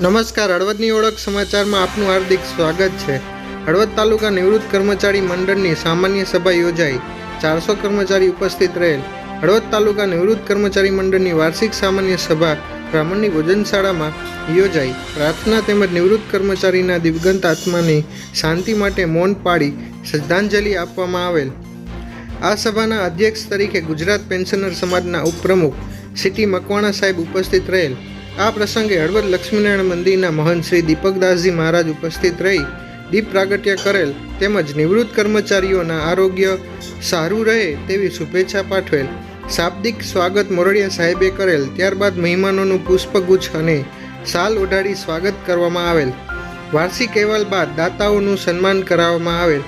નમસ્કાર, હળવદની ઓળખ સમાચારમાં આપનું હાર્દિક સ્વાગત છે. હળવદ તાલુકા નિવૃત્ત કર્મચારી મંડળની સામાન્ય સભા યોજાઈ. ચારસો કર્મચારી ઉપસ્થિત રહેલ. હળવદ તાલુકા નિવૃત્ત કર્મચારી મંડળની વાર્ષિક સામાન્ય સભા બ્રાહ્મણની ભોજનશાળામાં યોજાઈ. પ્રાર્થના તેમજ નિવૃત્ત કર્મચારીના દિવગંત આત્માની શાંતિ માટે મૌન પાડી શ્રદ્ધાંજલિ આપવામાં આવેલ. આ સભાના અધ્યક્ષ તરીકે ગુજરાત પેન્શનર સમાજના ઉપપ્રમુખ સિટી મકવાણા સાહેબ ઉપસ્થિત રહેલ. આ પ્રસંગે હળવદ લક્ષ્મીનારાયણ મંદિરના મહંત શ્રી દીપકદાસજી મહારાજ ઉપસ્થિત રહી દીપ પ્રાગટ્ય કરેલ તેમજ નિવૃત્ત કર્મચારીઓના આરોગ્ય સારું રહે તેવી શુભેચ્છા પાઠવેલ. શાબ્દિક સ્વાગત મોરડિયા સાહેબે કરેલ, ત્યારબાદ મહેમાનોનું પુષ્પગુચ્છ અને સાલ ઓઢાડી સ્વાગત કરવામાં આવેલ. વાર્ષિક અહેવાલ બાદ દાતાઓનું સન્માન કરાવવામાં આવેલ.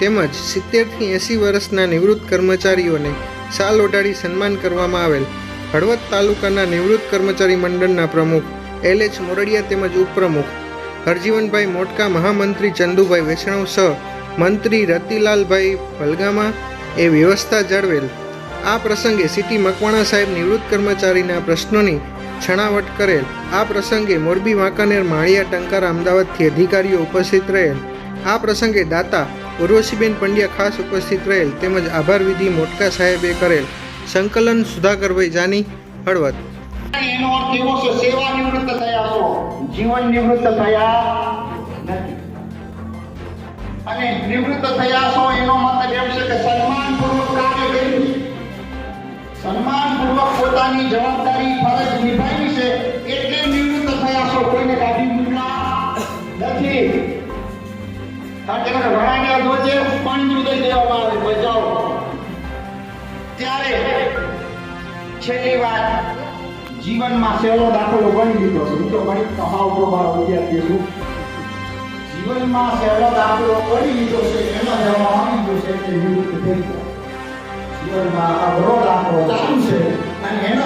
તેમજ સિત્તેરથી એંસી વર્ષના નિવૃત્ત કર્મચારીઓને સાલ ઓઢાડી સન્માન કરવામાં આવેલ. હળવદ તાલુકાના નિવૃત્ત કર્મચારી મંડળના પ્રમુખ એલ એચ મોરડિયા તેમજ ઉપપ્રમુખ હરજીવનભાઈ મોટકા, મહામંત્રી ચંદુભાઈ વૈષ્ણવ સહ મંત્રી રતિલાલભાઈ ભલગામા, એ વ્યવસ્થા જાળવેલ. આ પ્રસંગે સિટી મકવાણા સાહેબ નિવૃત્ત કર્મચારીના પ્રશ્નોની છણાવટ કરેલ. આ પ્રસંગે મોરબી, વાંકાનેર, માળિયા, ટંકાર, અમદાવાદથી અધિકારીઓ ઉપસ્થિત રહેલ. આ પ્રસંગે દાતા ઉર્વશીબેન પંડ્યા ખાસ ઉપસ્થિત રહેલ. તેમજ આભાર વિધિ મોટકા સાહેબે કરેલ. સંકલન સુધાકરભાઈ જાની, હળવદ. એનો પોતાની જવાબદારી ફરજ નિભાવી છે, એટલે નિવૃત્ત થયા છો. નથી. કારણ કે વડાને આવે બજાવો ત્યારે છેલ્લી વાત, જીવનમાં સહેલો દાખલો ગણી લીધો છે. હું તો ગણિત કમાવ પ્રભાવ વિદ્યાર્થી છું. જીવનમાં સહેલો દાખલો ગણી લીધો છે એનો જવાબ આવી ગયો છે કે નિવૃત્ત થઈ ગયો. જીવનમાં અઘરો દાખલો ચાલુ છે, અને એનો